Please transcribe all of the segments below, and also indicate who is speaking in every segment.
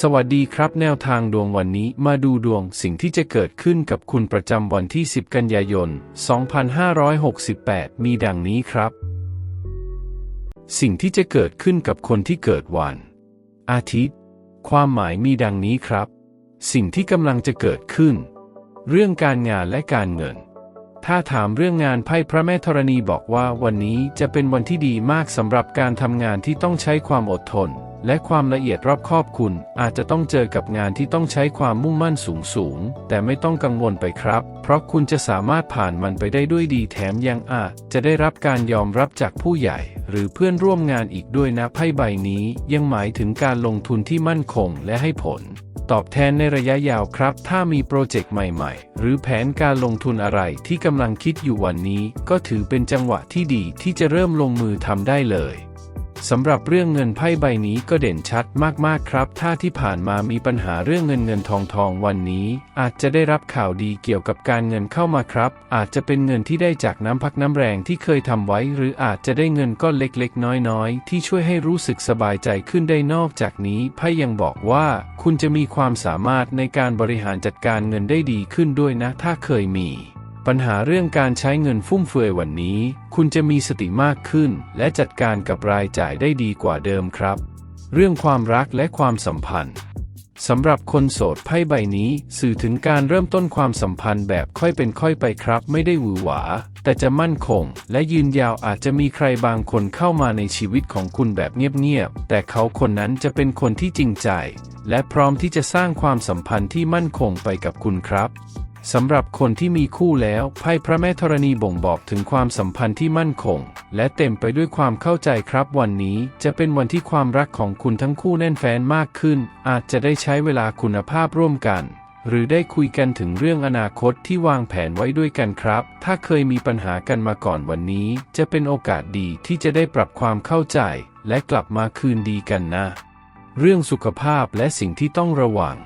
Speaker 1: สวัสดีครับแนวทางดวงวันนี้มาดูดวงสิ่งที่จะเกิดขึ้นกับคุณประจำวันที่ 10 กันยายน 2568 มีดังนี้ครับ สิ่งที่จะเกิดขึ้นกับคนที่เกิดวัน อาทิตย์ ความหมายมีดังนี้ครับ สิ่งที่กำลังจะเกิดขึ้น เรื่องการงานและการเงิน ถ้าถามเรื่องงานไพ่พระแม่ธรณีบอกว่าวันนี้จะเป็นวันที่ดีมากสำหรับการทำงานที่ต้องใช้ความอดทน และความละเอียดรอบคอบคุณ อาจจะต้องเจอกับงานที่ต้องใช้ความมุ่งมั่นสูงสูง แต่ไม่ต้องกังวลไปครับ เพราะคุณจะสามารถผ่านมันไปได้ด้วยดีแถมยังอาจจะได้รับการยอมรับจากผู้ใหญ่ หรือเพื่อนร่วมงานอีกด้วยนะไพ่ใบนี้ ยังหมายถึงการลงทุนที่มั่นคงและให้ผลตอบแทนในระยะยาวครับ ถ้ามีโปรเจกต์ใหม่ๆ หรือแผนการลงทุนอะไรที่กำลังคิดอยู่วันนี้ ก็ถือเป็นจังหวะที่ดีที่จะเริ่มลงมือทำได้เลย สำหรับเรื่องเงินไพ่ใบนี้ก็เด่นชัดมากๆครับ ถ้าที่ผ่านมามีปัญหาเรื่องเงินเงินทองทองวันนี้ อาจจะได้รับข่าวดีเกี่ยวกับการเงินเข้ามาครับ อาจจะเป็นเงินที่ได้จากน้ำพักน้ำแรงที่เคยทำไว้ หรืออาจจะได้เงินก้อนเล็กๆ น้อยๆ ที่ช่วยให้รู้สึกสบายใจขึ้นได้นอกจากนี้ไพ่ยังบอกว่า คุณจะมีความสามารถในการบริหารจัดการเงินได้ดีขึ้นด้วยนะ ถ้าเคยมี ปัญหาเรื่องการใช้เงินฟุ่มเฟือยวันนี้ คุณจะมีสติมากขึ้น และจัดการกับรายจ่ายได้ดีกว่าเดิมครับ เรื่องความรักและความสัมพันธ์สำหรับคนโสดไพ่ใบนี้ สื่อถึงการเริ่มต้นความสัมพันธ์แบบค่อยเป็นค่อยไปครับ ไม่ได้หวือหวา แต่จะมั่นคง และยืนยาวอาจจะมีใครบางคนเข้ามาในชีวิตของคุณแบบเงียบๆแต่เขาคนนั้นจะเป็นคนที่จริงใจ และพร้อมที่จะสร้างความสัมพันธ์ที่มั่นคงไปกับคุณครับ สำหรับคนที่มีคู่แล้ว ไพ่พระแม่ธรณีบ่งบอกถึงความสัมพันธ์ที่มั่นคง และเต็มไปด้วยความเข้าใจครับวันนี้จะเป็นวันที่ความรักของคุณทั้งคู่แน่นแฟ้นมากขึ้น อาจจะได้ใช้เวลาคุณภาพร่วมกัน หรือได้คุยกันถึงเรื่องอนาคตที่วางแผนไว้ด้วยกันครับ ถ้าเคยมีปัญหากันมาก่อนวันนี้ จะเป็นโอกาสดีที่จะได้ปรับความเข้าใจ และกลับมาคืนดีกันนะ เรื่องสุขภาพและสิ่งที่ต้องระวัง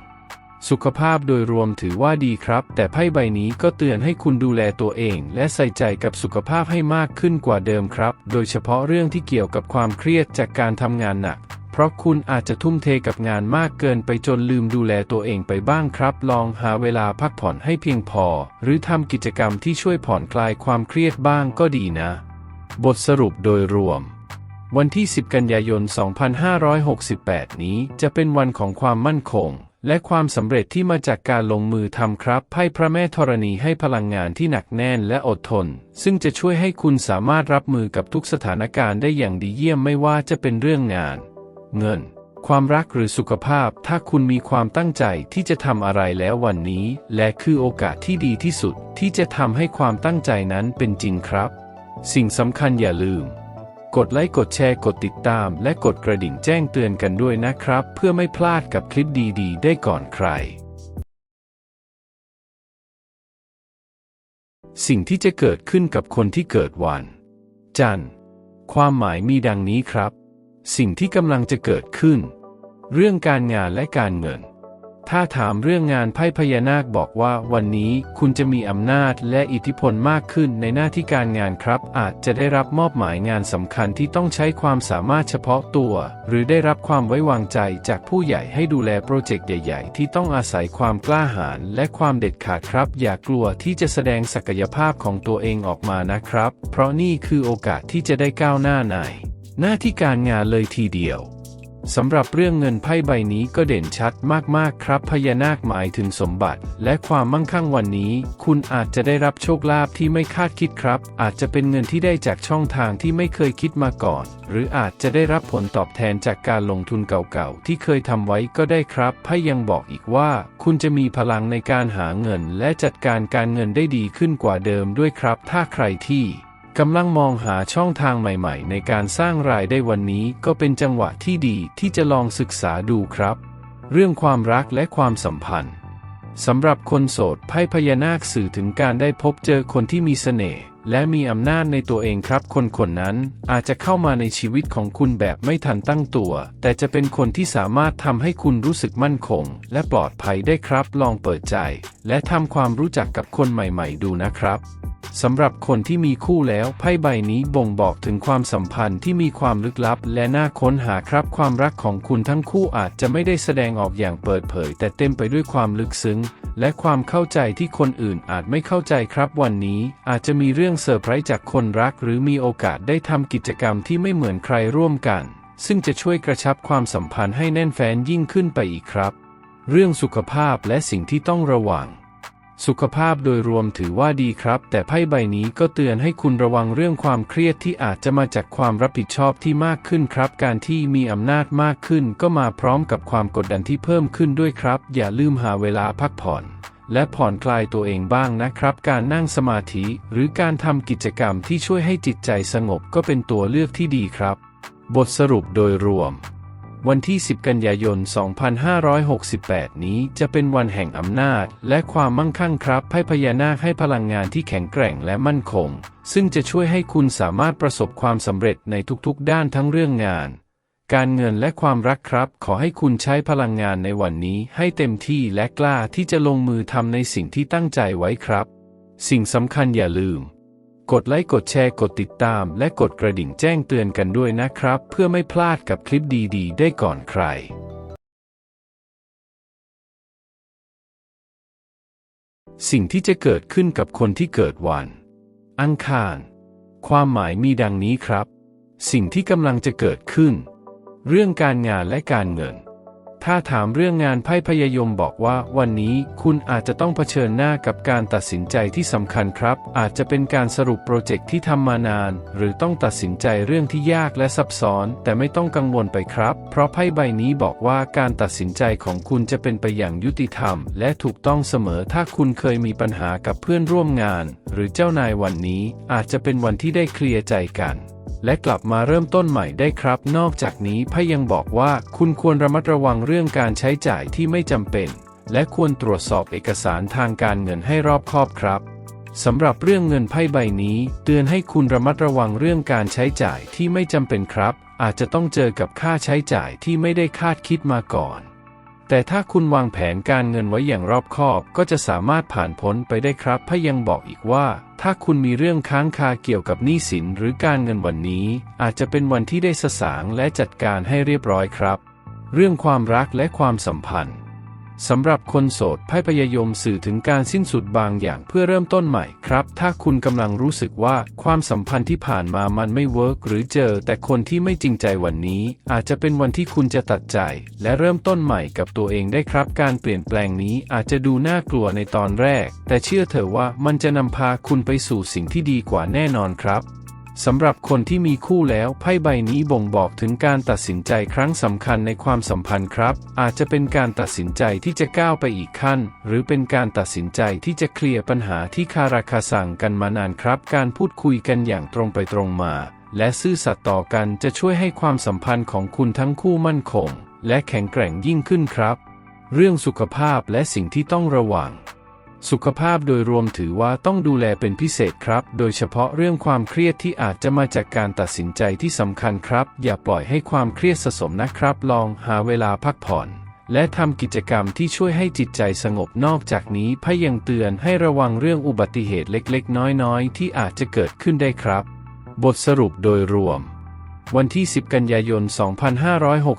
Speaker 1: สุขภาพโดยรวมถือว่าดีครับ แต่ไพ่ใบนี้ก็เตือนให้คุณดูแลตัวเอง และใส่ใจกับสุขภาพให้มากขึ้นกว่าเดิมครับ โดยเฉพาะเรื่องที่เกี่ยวกับความเครียดจากการทำงานหนัก เพราะคุณอาจจะทุ่มเทกับงานมากเกินไปจนลืมดูแลตัวเองไปบ้างครับ ลองหาเวลาพักผ่อนให้เพียงพอ หรือทำกิจกรรมที่ช่วยผ่อนคลายความเครียดบ้างก็ดีนะ บทสรุปโดยรวมวันที่ 10 กันยายน 2568 นี้จะเป็นวันของความมั่นคง และความสำเร็จที่มาจากการลงมือทำครับไพ่พระแม่ธรณีให้พลังงานที่หนักแน่นและอดทน ซึ่งจะช่วยให้คุณสามารถรับมือกับทุกสถานการณ์ได้อย่างดีเยี่ยมไม่ว่าจะเป็นเรื่องงาน เงิน ความรักหรือสุขภาพ ถ้าคุณมีความตั้งใจที่จะทำอะไรแล้ววันนี้ และคือโอกาสที่ดีที่สุดที่จะทำให้ความตั้งใจนั้นเป็นจริงครับ สิ่งสำคัญอย่าลืม กดไลค์กดแชร์กดติดตาม และกดกระดิ่งแจ้งเตือนกันด้วยนะครับ เพื่อไม่พลาดกับคลิปดีๆ ได้ก่อนใคร สิ่งที่จะเกิดขึ้นกับคนที่เกิดวัน จันทร์ความหมายมีดังนี้ครับ สิ่งที่กำลังจะเกิดขึ้น เรื่องการงานและการเงิน ถ้าถามเรื่องงานไพ่พญานาคบอกว่าวันนี้คุณจะมีอำนาจและอิทธิพลมากขึ้นในหน้าที่การงานครับ อาจจะได้รับมอบหมายงานสำคัญที่ต้องใช้ความสามารถเฉพาะตัว หรือได้รับความไว้วางใจจากผู้ใหญ่ให้ดูแลโปรเจกต์ใหญ่ ๆ ที่ต้องอาศัยความกล้าหาญและความเด็ดขาดครับ อย่ากลัวที่จะแสดงศักยภาพของตัวเองออกมานะครับ เพราะนี่คือโอกาสที่จะได้ก้าวหน้าในหน้าที่การงานเลยทีเดียว สำหรับเรื่องเงินไพ่ใบนี้ก็เด่นชัดมากๆ ครับพญานาคหมายถึงสมบัติ และความมั่งคั่งวันนี้ คุณอาจจะได้รับโชคลาภที่ไม่คาดคิดครับ อาจจะเป็นเงินที่ได้จากช่องทางที่ไม่เคยคิดมาก่อน หรืออาจจะได้รับผลตอบแทนจากการลงทุนเก่าๆ ที่เคยทำไว้ก็ได้ครับไพ่ยังบอกอีกว่า คุณจะมีพลังในการหาเงิน และจัดการการเงินได้ดีขึ้นกว่าเดิมด้วยครับ ถ้าใครที่ กำลังมองหาช่องทางใหม่ๆ ในการสร้างรายได้วันนี้ก็เป็นจังหวะที่ดีที่จะลองศึกษาดูครับ เรื่องความรักและความสัมพันธ์สำหรับคนโสดไพ่พญานาคสื่อถึงการได้พบเจอคนที่มีเสน่ห์และมีอำนาจในตัวเองครับ คนคนนั้นอาจจะเข้ามาในชีวิตของคุณแบบไม่ทันตั้งตัว แต่จะเป็นคนที่สามารถทำให้คุณรู้สึกมั่นคง และปลอดภัยได้ครับ ลองเปิดใจ และทำความรู้จักกับคนใหม่ ๆ ดูนะครับ สำหรับคนที่มีคู่แล้วไพ่ใบนี้บ่งบอกถึงความสัมพันธ์ที่มีความลึกลับ และน่าค้นหาครับความรักของคุณทั้งคู่อาจจะไม่ได้แสดงออกอย่างเปิดเผย แต่เต็มไปด้วยความลึกซึ้ง และความเข้าใจที่คนอื่นอาจไม่เข้าใจครับวันนี้อาจจะมีเรื่องเซอร์ไพรส์จากคนรัก หรือมีโอกาสได้ทำกิจกรรมที่ไม่เหมือนใครร่วมกัน ซึ่งจะช่วยกระชับความสัมพันธ์ให้แน่นแฟ้นยิ่งขึ้นไปอีกครับ เรื่องสุขภาพและสิ่งที่ต้องระวัง สุขภาพโดยรวมถือว่าดีครับ แต่ไพ่ใบนี้ก็เตือนให้คุณระวังเรื่องความเครียดที่อาจจะมาจากความรับผิดชอบที่มากขึ้นครับ การที่มีอำนาจมากขึ้น ก็มาพร้อมกับความกดดันที่เพิ่มขึ้นด้วยครับ อย่าลืมหาเวลาพักผ่อน และผ่อนคลายตัวเองบ้างนะครับ การนั่งสมาธิ หรือการทำกิจกรรมที่ช่วยให้จิตใจสงบก็เป็นตัวเลือกที่ดีครับ บทสรุปโดยรวม วันที่ 10 กันยายน 2568 นี้จะเป็นวันแห่งอำนาจ และความมั่งคั่งครับไพ่พญานาคให้พลังงานที่แข็งแกร่งและมั่นคง ซึ่งจะช่วยให้คุณสามารถประสบความสำเร็จในทุกๆ ด้านทั้งเรื่องงาน การเงินและความรักครับ ขอให้คุณใช้พลังงานในวันนี้ให้เต็มที่และกล้าที่จะลงมือทำในสิ่งที่ตั้งใจไว้ครับ สิ่งสำคัญอย่าลืม กดไลค์กดแชร์กดติดตาม และกดกระดิ่งแจ้งเตือนกันด้วยนะครับ เพื่อไม่พลาดกับคลิปดีๆ ได้ก่อนใครสิ่งที่จะเกิดขึ้นกับคนที่เกิดวัน อังคาร ความหมายมีดังนี้ครับ สิ่งที่กำลังจะเกิดขึ้น เรื่องการงานและการเงิน ถ้าถามเรื่องงานไพ่พยายมบอกว่า วันนี้คุณอาจจะต้องเผชิญหน้ากับการตัดสินใจที่สำคัญครับ อาจจะเป็นการสรุปโปรเจกต์ที่ทำมานาน หรือต้องตัดสินใจเรื่องที่ยากและซับซ้อน แต่ไม่ต้องกังวลไปครับ เพราะไพ่ใบนี้บอกว่าการตัดสินใจของคุณจะเป็นไปอย่างยุติธรรม และถูกต้องเสมอถ้าคุณเคยมีปัญหากับเพื่อนร่วมงาน หรือเจ้านายวันนี้อาจจะเป็นวันที่ได้เคลียร์ใจกัน และกลับมาเริ่มต้นใหม่ได้ครับ นอกจากนี้ไพ่ยังบอกว่าคุณควรระมัดระวังเรื่องการใช้จ่ายที่ไม่จำเป็น และควรตรวจสอบเอกสารทางการเงินให้รอบคอบครับสำหรับเรื่องเงินไพ่ใบนี้ เตือนให้คุณระมัดระวังเรื่องการใช้จ่ายที่ไม่จำเป็นครับ อาจจะต้องเจอกับค่าใช้จ่ายที่ไม่ได้คาดคิดมาก่อน แต่ถ้าคุณวางแผนการเงินไว้อย่างรอบคอบก็จะสามารถผ่านพ้นไปได้ครับพยังบอกอีกว่า ถ้าคุณมีเรื่องค้างคาเกี่ยวกับหนี้สินหรือการเงินวันนี้ อาจจะเป็นวันที่ได้สสางและจัดการให้เรียบร้อยครับ เรื่องความรักและความสัมพันธ์ สำหรับคนโสดไพ่พยายมสื่อถึงการสิ้นสุดบางอย่างเพื่อเริ่มต้นใหม่ครับ ถ้าคุณกำลังรู้สึกว่าความสัมพันธ์ที่ผ่านมามันไม่เวิร์กหรือเจอแต่คนที่ไม่จริงใจวันนี้ อาจจะเป็นวันที่คุณจะตัดใจ และเริ่มต้นใหม่กับตัวเองได้ครับ การเปลี่ยนแปลงนี้อาจจะดูน่ากลัวในตอนแรก แต่เชื่อเถอะว่ามันจะนำพาคุณไปสู่สิ่งที่ดีกว่าแน่นอนครับ สำหรับคนที่มีคู่แล้วไพ่ใบนี้บ่งบอกถึงการตัดสินใจครั้งสำคัญในความสัมพันธ์ครับ อาจจะเป็นการตัดสินใจที่จะก้าวไปอีกขั้น หรือเป็นการตัดสินใจที่จะเคลียร์ปัญหาที่คาราคาสั่งกันมานานครับ การพูดคุยกันอย่างตรงไปตรงมา และซื่อสัตย์ต่อกันจะช่วยให้ความสัมพันธ์ของคุณทั้งคู่มั่นคง และแข็งแกร่งยิ่งขึ้นครับ เรื่องสุขภาพและสิ่งที่ต้องระวัง สุขภาพโดยรวมถือว่าต้องดูแลเป็นพิเศษครับ โดยเฉพาะเรื่องความเครียดที่อาจจะมาจากการตัดสินใจที่สำคัญครับ อย่าปล่อยให้ความเครียดสะสมนะครับ ลองหาเวลาพักผ่อน และทำกิจกรรมที่ช่วยให้จิตใจสงบนอกจากนี้พยังเตือนให้ระวังเรื่องอุบัติเหตุเล็กๆ น้อยๆ ที่อาจจะเกิดขึ้นได้ครับ บทสรุปโดยรวม วันที่ 10 กันยายน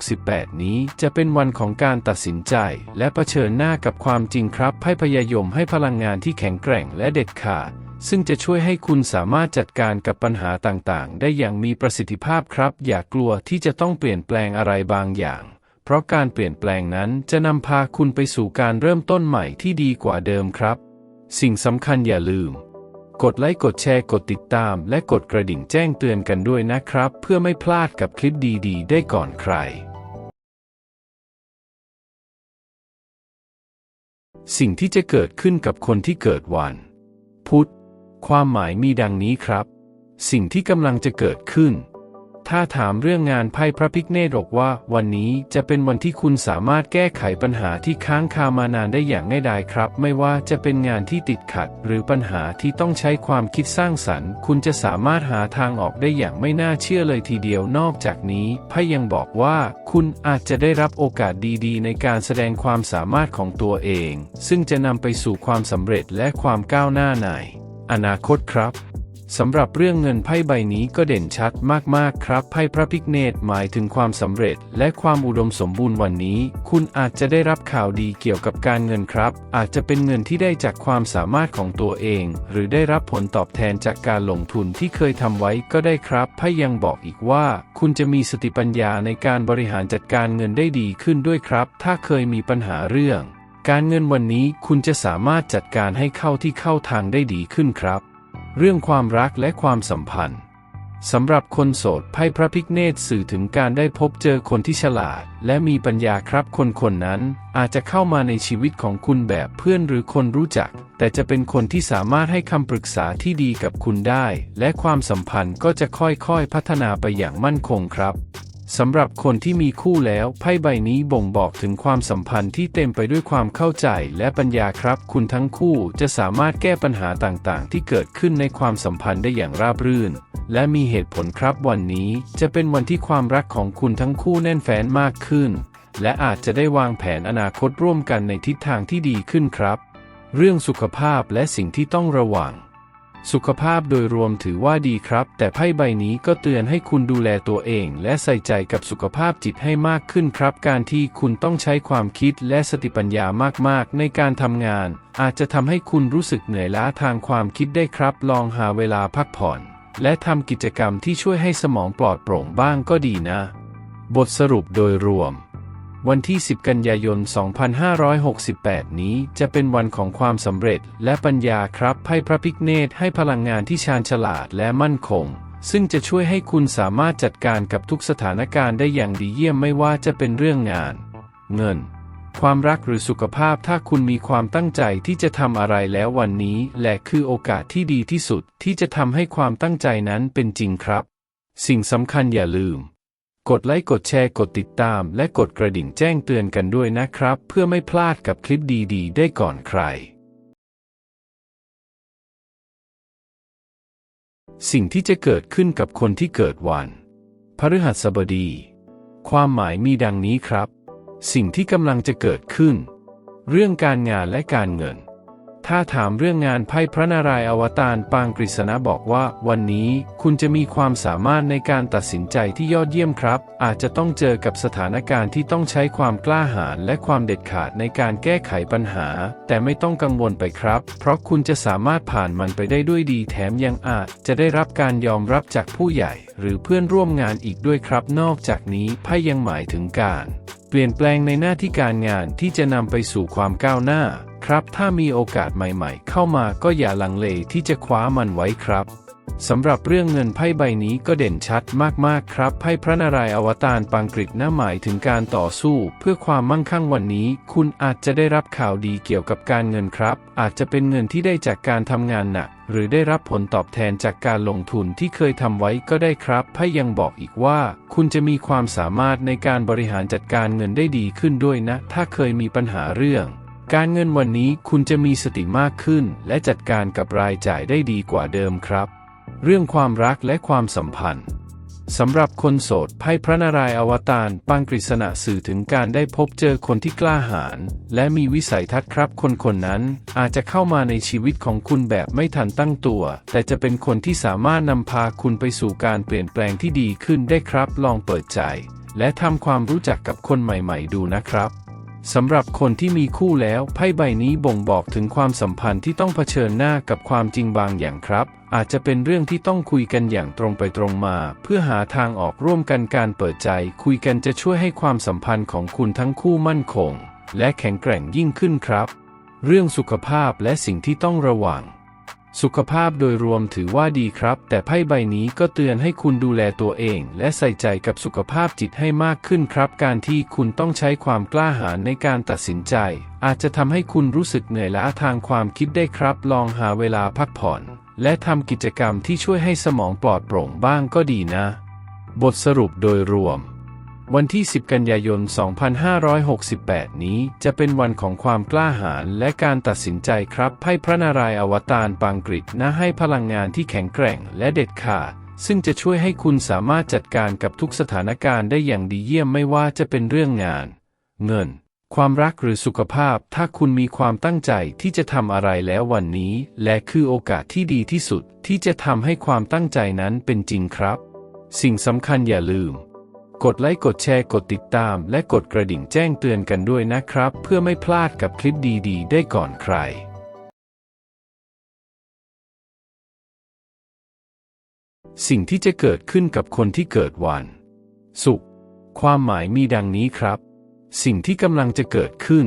Speaker 1: 2568 นี้จะเป็นวันของการตัดสินใจ และะเผชิญหน้ากับความจริงครับไพ่พยายมให้พลังงานที่แข็งแกร่งและเด็ดขาด ซึ่งจะช่วยให้คุณสามารถจัดการกับปัญหาต่างๆ ได้อย่างมีประสิทธิภาพครับ อย่ากลัวที่จะต้องเปลี่ยนแปลงอะไรบางอย่าง เพราะการเปลี่ยนแปลงนั้นจะนำพาคุณไปสู่การเริ่มต้นใหม่ที่ดีกว่าเดิมครับ สิ่งสำคัญอย่าลืม กดไลค์กดแชร์กดติดตาม และกดกระดิ่งแจ้งเตือนกันด้วยนะครับ เพื่อไม่พลาดกับคลิปดีๆ ได้ก่อนใคร สิ่งที่จะเกิดขึ้นกับคนที่เกิดวัน พุธความหมายมีดังนี้ครับ สิ่งที่กำลังจะเกิดขึ้น ถ้าถามเรื่องงานไพ่พระพิกเนตบอกว่า วันนี้จะเป็นวันที่คุณสามารถแก้ไขปัญหาที่ค้างคามานานได้อย่างง่ายดายครับ ไม่ว่าจะเป็นงานที่ติดขัด หรือปัญหาที่ต้องใช้ความคิดสร้างสรรค์ คุณจะสามารถหาทางออกได้อย่างไม่น่าเชื่อเลยทีเดียวนอกจากนี้ไพ่ยังบอกว่า คุณอาจจะได้รับโอกาสดีๆ ในการแสดงความสามารถของตัวเอง ซึ่งจะนำไปสู่ความสำเร็จและความก้าวหน้าในอนาคตครับ สำหรับเรื่องเงินไพ่ใบนี้ก็เด่นชัดมากๆครับไพ่พระพิกเนตหมายถึงความสำเร็จ และความอุดมสมบูรณ์วันนี้ คุณอาจจะได้รับข่าวดีเกี่ยวกับการเงินครับ อาจจะเป็นเงินที่ได้จากความสามารถของตัวเอง หรือได้รับผลตอบแทนจากการลงทุนที่เคยทำไว้ก็ได้ครับไพ่ยังบอกอีกว่า คุณจะมีสติปัญญาในการบริหารจัดการเงินได้ดีขึ้นด้วยครับ ถ้าเคยมีปัญหาเรื่อง การเงินวันนี้คุณจะสามารถจัดการให้เข้าที่เข้าทางได้ดีขึ้นครับ เรื่องความรักและความสัมพันธ์สำหรับคนโสดไพ่พระพิกเนตสื่อถึงการได้พบเจอคนที่ฉลาด และมีปัญญาครับคนคนนั้นอาจจะเข้ามาในชีวิตของคุณแบบเพื่อนหรือคนรู้จัก แต่จะเป็นคนที่สามารถให้คำปรึกษาที่ดีกับคุณได้ และความสัมพันธ์ก็จะค่อยๆพัฒนาไปอย่างมั่นคงครับ สำหรับคนที่มีคู่แล้วไพ่ใบนี้บ่งบอกถึงความสัมพันธ์ที่เต็มไปด้วยความเข้าใจและปัญญาครับ คุณทั้งคู่จะสามารถแก้ปัญหาต่างๆ ที่เกิดขึ้นในความสัมพันธ์ได้อย่างราบรื่น และมีเหตุผลครับวันนี้จะเป็นวันที่ความรักของคุณทั้งคู่แน่นแฟ้นมากขึ้น และอาจจะได้วางแผนอนาคตร่วมกันในทิศทางที่ดีขึ้นครับ เรื่องสุขภาพและสิ่งที่ต้องระวัง สุขภาพโดยรวมถือว่าดีครับ แต่ไพ่ใบนี้ก็เตือนให้คุณดูแลตัวเอง และใส่ใจกับสุขภาพจิตให้มากขึ้นครับ การที่คุณต้องใช้ความคิดและสติปัญญามากๆ ในการทำงาน อาจจะทำให้คุณรู้สึกเหนื่อยล้าทางความคิดได้ครับ ลองหาเวลาพักผ่อน และทำกิจกรรมที่ช่วยให้สมองปลอดโปร่งบ้างก็ดีนะ บทสรุปโดยรวม วันที่ 10 กันยายน 2568 นี้จะเป็นวันของความสำเร็จและปัญญาครับไพ่พระพิกเนตให้พลังงานที่ชาญฉลาดและมั่นคง ซึ่งจะช่วยให้คุณสามารถจัดการกับทุกสถานการณ์ได้อย่างดีเยี่ยมไม่ว่าจะเป็นเรื่องงาน เงิน ความรักหรือสุขภาพถ้าคุณมีความตั้งใจที่จะทำอะไรแล้ววันนี้ และคือโอกาสที่ดีที่สุดที่จะทำให้ความตั้งใจนั้นเป็นจริงครับ สิ่งสำคัญอย่าลืม กดไลค์กดแชร์กดติดตามและกดกระดิ่งแจ้งเตือนกันด้วยนะครับ เพื่อไม่พลาดกับคลิปดีๆ ได้ก่อนใคร สิ่งที่จะเกิดขึ้นกับคนที่เกิดวัน พฤหัสบดี ความหมายมีดังนี้ครับ สิ่งที่กำลังจะเกิดขึ้น เรื่องการงานและการเงิน ถ้าถามเรื่องงานไพ่พระนารายณ์อวตารปางกฤษณะบอกว่า วันนี้คุณจะมีความสามารถในการตัดสินใจที่ยอดเยี่ยมครับ อาจจะต้องเจอกับสถานการณ์ที่ต้องใช้ความกล้าหาญและความเด็ดขาดในการแก้ไขปัญหา แต่ไม่ต้องกังวลไปครับ เพราะคุณจะสามารถผ่านมันไปได้ด้วยดีแถมยังอาจ จะได้รับการยอมรับจากผู้ใหญ่ หรือเพื่อนร่วมงานอีกด้วยครับ นอกจากนี้ไพ่ยังหมายถึงการ เปลี่ยนแปลงในหน้าที่การงานที่จะนำไปสู่ความก้าวหน้า ครับ ถ้ามีโอกาสใหม่ๆ เข้ามาก็อย่าลังเลที่จะคว้ามันไว้ครับ สำหรับเรื่องเงินไพ่ใบนี้ก็เด่นชัดมากๆครับไพ่พระนารายณ์อวตารปังกฤษน่าหมายถึงการต่อสู้ เพื่อความมั่งคั่งวันนี้ คุณอาจจะได้รับข่าวดีเกี่ยวกับการเงินครับ อาจจะเป็นเงินที่ได้จากการทำงานหนักหรือได้รับผลตอบแทนจากการลงทุนที่เคยทำไว้ก็ได้ครับไพ่ยังบอกอีกว่า คุณจะมีความสามารถในการบริหารจัดการเงินได้ดีขึ้นด้วยนะ ถ้าเคยมีปัญหาเรื่องการเงินวันนี้คุณจะมีสติมากขึ้น และจัดการกับรายจ่ายได้ดีกว่าเดิมครับ เรื่องความรักและความสัมพันธ์สำหรับคนโสดไพ่พระนารายณ์อวตารปางกฤษณะสื่อถึงการได้พบเจอคนที่กล้าหาญและมีวิสัยทัศน์ครับ คนคนนั้นอาจจะเข้ามาในชีวิตของคุณแบบไม่ทันตั้งตัว แต่จะเป็นคนที่สามารถนำพาคุณไปสู่การเปลี่ยนแปลงที่ดีขึ้นได้ครับ ลองเปิดใจ และทำความรู้จักกับคนใหม่ ๆ ดูนะครับ สำหรับคนที่มีคู่แล้วไพ่ใบนี้บ่งบอกถึงความสัมพันธ์ที่ต้องเผชิญหน้ากับความจริงบางอย่างครับ อาจจะเป็นเรื่องที่ต้องคุยกันอย่างตรงไปตรงมา เพื่อหาทางออกร่วมกันการเปิดใจ คุยกันจะช่วยให้ความสัมพันธ์ของคุณทั้งคู่มั่นคง และแข็งแกร่งยิ่งขึ้นครับ เรื่องสุขภาพและสิ่งที่ต้องระวัง สุขภาพโดยรวมถือว่าดีครับ แต่ไพ่ใบนี้ก็เตือนให้คุณดูแลตัวเอง และใส่ใจกับสุขภาพจิตให้มากขึ้นครับ การที่คุณต้องใช้ความกล้าหาญในการตัดสินใจ อาจจะทำให้คุณรู้สึกเหนื่อยล้าทางความคิดได้ครับ ลองหาเวลาพักผ่อน และทำกิจกรรมที่ช่วยให้สมองปลอดโปร่งบ้างก็ดีนะ บทสรุปโดยรวม วันที่ 10 กันยายน 2568 นี้จะเป็นวันของความกล้าหาญและการตัดสินใจครับไพ่พระนารายณ์อวตารปางกฤษนะให้พลังงานที่แข็งแกร่งและเด็ดขาดซึ่งจะช่วยให้คุณสามารถจัดการกับทุกสถานการณ์ได้อย่างดีเยี่ยมไม่ว่าจะเป็นเรื่องงาน เงิน ความรักหรือสุขภาพ ถ้าคุณมีความตั้งใจที่จะทำอะไรแล้ววันนี้ และคือโอกาสที่ดีที่สุดที่จะทำให้ความตั้งใจนั้นเป็นจริงครับ สิ่งสำคัญอย่าลืม กดไลค์กดแชร์กดติดตาม และกดกระดิ่งแจ้งเตือนกันด้วยนะครับ เพื่อไม่พลาดกับคลิปดีๆ ได้ก่อนใครสิ่งที่จะเกิดขึ้นกับคนที่เกิดวันศุกร์ความหมายมีดังนี้ครับ สิ่งที่กำลังจะเกิดขึ้น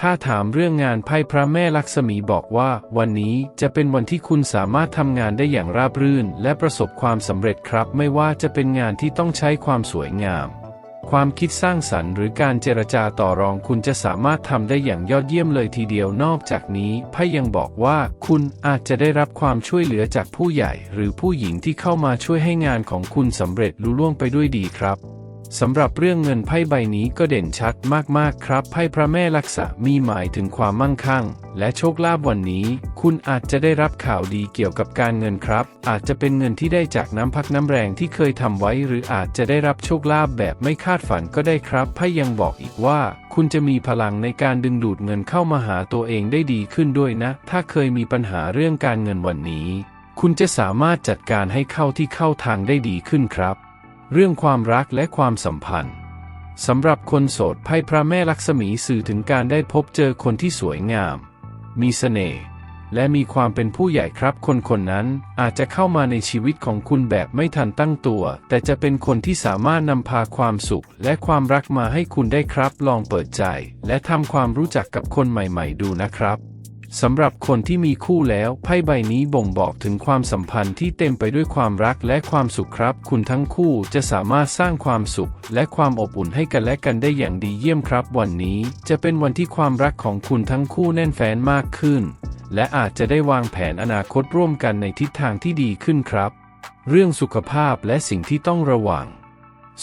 Speaker 1: ถ้าถามเรื่องงานไพ่พระแม่ลักษมีบอกว่า วันนี้จะเป็นวันที่คุณสามารถทำงานได้อย่างราบรื่น และประสบความสำเร็จครับ ไม่ว่าจะเป็นงานที่ต้องใช้ความสวยงาม ความคิดสร้างสรรค์หรือการเจรจาต่อรองคุณจะสามารถทำได้อย่างยอดเยี่ยมเลยทีเดียวนอกจากนี้ไพ่ยังบอกว่า คุณอาจจะได้รับความช่วยเหลือจากผู้ใหญ่ หรือผู้หญิงที่เข้ามาช่วยให้งานของคุณสำเร็จลุล่วงไปด้วยดีครับ สำหรับเรื่องเงินไพ่ใบนี้ก็เด่นชัดมากๆครับ ไพ่พระแม่ลักษะมีหมายถึงความมั่งคั่ง และโชคลาภวันนี้ คุณอาจจะได้รับข่าวดีเกี่ยวกับการเงินครับ อาจจะเป็นเงินที่ได้จากน้ำพักน้ำแรงที่เคยทำไว้ หรืออาจจะได้รับโชคลาภแบบไม่คาดฝันก็ได้ครับ ไพ่ยังบอกอีกว่า คุณจะมีพลังในการดึงดูดเงินเข้ามาหาตัวเองได้ดีขึ้นด้วยนะ ถ้าเคยมีปัญหาเรื่องการเงินวันนี้ คุณจะสามารถจัดการให้เข้าที่เข้าทางได้ดีขึ้นครับ เรื่องความรักและความสัมพันธ์สำหรับคนโสดไพ่พระแม่ลักษมีสื่อถึงการได้พบเจอคนที่สวยงาม มีเสน่ห์และมีความเป็นผู้ใหญ่ครับ คนคนนั้นอาจจะเข้ามาในชีวิตของคุณแบบไม่ทันตั้งตัว แต่จะเป็นคนที่สามารถนำพาความสุข และความรักมาให้คุณได้ครับ ลองเปิดใจ และทำความรู้จักกับคนใหม่ ๆ ดูนะครับ สำหรับคนที่มีคู่แล้วไพ่ใบนี้บ่งบอกถึงความสัมพันธ์ที่เต็มไปด้วยความรักและความสุขครับ คุณทั้งคู่จะสามารถสร้างความสุข และความอบอุ่นให้กันและกันได้อย่างดีเยี่ยมครับ วันนี้จะเป็นวันที่ความรักของคุณทั้งคู่แน่นแฟ้นมากขึ้น และอาจจะได้วางแผนอนาคตร่วมกันในทิศทางที่ดีขึ้นครับ เรื่องสุขภาพและสิ่งที่ต้องระวัง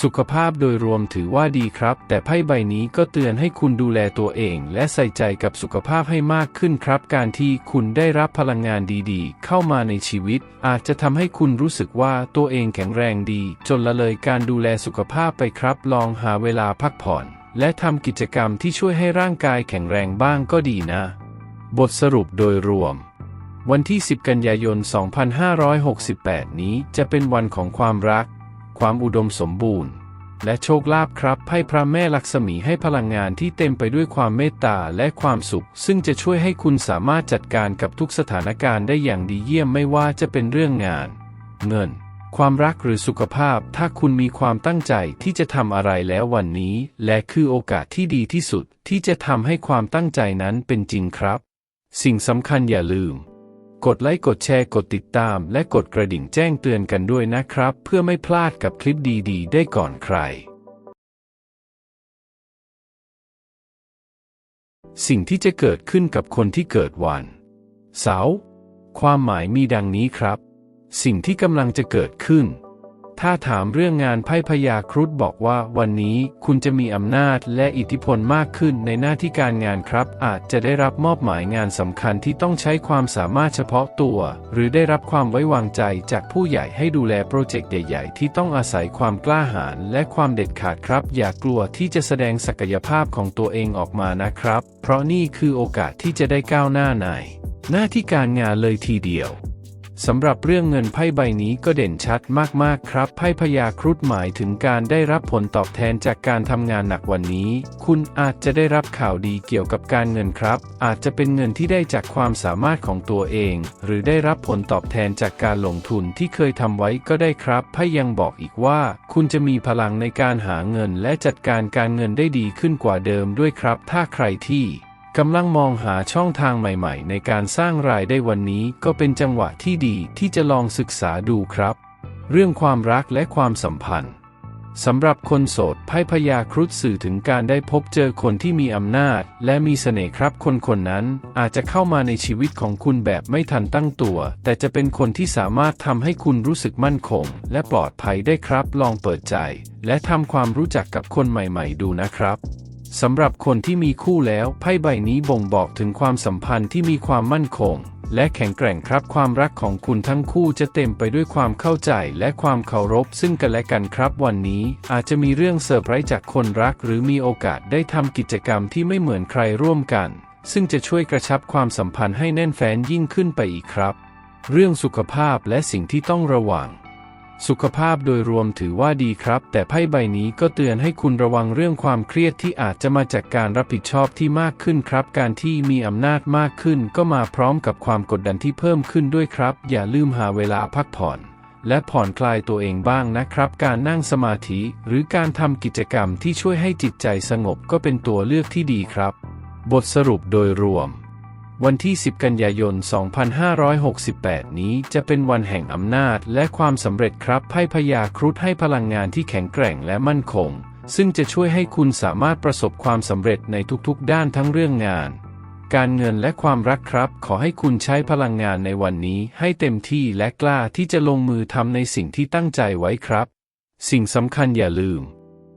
Speaker 1: สุขภาพโดยรวมถือว่าดีครับ แต่ไพ่ใบนี้ก็เตือนให้คุณดูแลตัวเอง และใส่ใจกับสุขภาพให้มากขึ้นครับ การที่คุณได้รับพลังงานดีๆ เข้ามาในชีวิต อาจจะทำให้คุณรู้สึกว่าตัวเองแข็งแรงดี จนละเลยการดูแลสุขภาพไปครับ ลองหาเวลาพักผ่อน และทำกิจกรรมที่ช่วยให้ร่างกายแข็งแรงบ้างก็ดีนะ บทสรุปโดยรวมวันที่ 10 กันยายน 2568 นี้จะเป็นวันของความรัก ความอุดมสมบูรณ์ และโชคลาภครับไพ่พระแม่ลักษมีให้พลังงานที่เต็มไปด้วยความเมตตาและความสุข ซึ่งจะช่วยให้คุณสามารถจัดการกับทุกสถานการณ์ได้อย่างดีเยี่ยมไม่ว่าจะเป็นเรื่องงาน เงิน ความรักหรือสุขภาพ ถ้าคุณมีความตั้งใจที่จะทำอะไรแล้ววันนี้ และคือโอกาสที่ดีที่สุดที่จะทำให้ความตั้งใจนั้นเป็นจริงครับ สิ่งสำคัญอย่าลืม กดไลค์กดแชร์กดติดตามและกดกระดิ่งแจ้งเตือนกันด้วยนะครับ เพื่อไม่พลาดกับคลิปดีๆ ได้ก่อนใคร สิ่งที่จะเกิดขึ้นกับคนที่เกิดวัน เสาร์ความหมายมีดังนี้ครับ สิ่งที่กำลังจะเกิดขึ้น ถ้าถามเรื่องงานไพ่พยาครุฑบอกว่าวันนี้คุณจะมีอำนาจและอิทธิพลมากขึ้นในหน้าที่การงานครับ อาจจะได้รับมอบหมายงานสำคัญที่ต้องใช้ความสามารถเฉพาะตัว หรือได้รับความไว้วางใจจากผู้ใหญ่ให้ดูแลโปรเจกต์ใหญ่ ๆ ที่ต้องอาศัยความกล้าหาญและความเด็ดขาดครับ อย่ากลัวที่จะแสดงศักยภาพของตัวเองออกมานะครับ เพราะนี่คือโอกาสที่จะได้ก้าวหน้าในหน้าที่การงานเลยทีเดียว สำหรับเรื่องเงินไพ่ใบนี้ก็เด่นชัดมากๆครับไพ่พยาครุฑหมายถึงการได้รับผลตอบแทนจากการทำงานหนักวันนี้ คุณอาจจะได้รับข่าวดีเกี่ยวกับการเงินครับ อาจจะเป็นเงินที่ได้จากความสามารถของตัวเอง หรือได้รับผลตอบแทนจากการลงทุนที่เคยทำไว้ก็ได้ครับไพ่ยังบอกอีกว่า คุณจะมีพลังในการหาเงินและจัดการการเงินได้ดีขึ้นกว่าเดิมด้วยครับ ถ้าใครที่ กำลังมองหาช่องทางใหม่ๆ ในการสร้างรายได้วันนี้ก็เป็นจังหวะที่ดีที่จะลองศึกษาดูครับ เรื่องความรักและความสัมพันธ์สำหรับคนโสดไพ่พยาครุฑสื่อถึงการได้พบเจอคนที่มีอำนาจ และมีเสน่ห์ครับคนคนนั้นอาจจะเข้ามาในชีวิตของคุณแบบไม่ทันตั้งตัว แต่จะเป็นคนที่สามารถทำให้คุณรู้สึกมั่นคง และปลอดภัยได้ครับ ลองเปิดใจ และทำความรู้จักกับคนใหม่ ๆ ดูนะครับ สำหรับคนที่มีคู่แล้วไพ่ใบนี้บ่งบอกถึงความสัมพันธ์ที่มีความมั่นคง และแข็งแกร่งครับความรักของคุณทั้งคู่จะเต็มไปด้วยความเข้าใจและความเคารพซึ่งกันและกันครับ วันนี้อาจจะมีเรื่องเซอร์ไพรส์จากคนรัก หรือมีโอกาสได้ทำกิจกรรมที่ไม่เหมือนใครร่วมกัน ซึ่งจะช่วยกระชับความสัมพันธ์ให้แน่นแฟ้นยิ่งขึ้นไปอีกครับ เรื่องสุขภาพและสิ่งที่ต้องระวัง สุขภาพโดยรวมถือว่าดีครับ แต่ไพ่ใบนี้ก็เตือนให้คุณระวังเรื่องความเครียดที่อาจจะมาจากการรับผิดชอบที่มากขึ้นครับ การที่มีอำนาจมากขึ้น ก็มาพร้อมกับความกดดันที่เพิ่มขึ้นด้วยครับ อย่าลืมหาเวลาพักผ่อน และผ่อนคลายตัวเองบ้างนะครับ การนั่งสมาธิ หรือการทำกิจกรรมที่ช่วยให้จิตใจสงบก็เป็นตัวเลือกที่ดีครับ บทสรุปโดยรวม วันที่ 10 กันยายน 2568 นี้จะเป็นวันแห่งอำนาจและความสำเร็จครับไพ่พญาครุฑให้พลังงานที่แข็งแกร่งและมั่นคง ซึ่งจะช่วยให้คุณสามารถประสบความสำเร็จในทุกๆ ด้านทั้งเรื่องงาน การเงินและความรักครับ ขอให้คุณใช้พลังงานในวันนี้ให้เต็มที่และกล้าที่จะลงมือทำในสิ่งที่ตั้งใจไว้ครับ สิ่งสำคัญอย่าลืม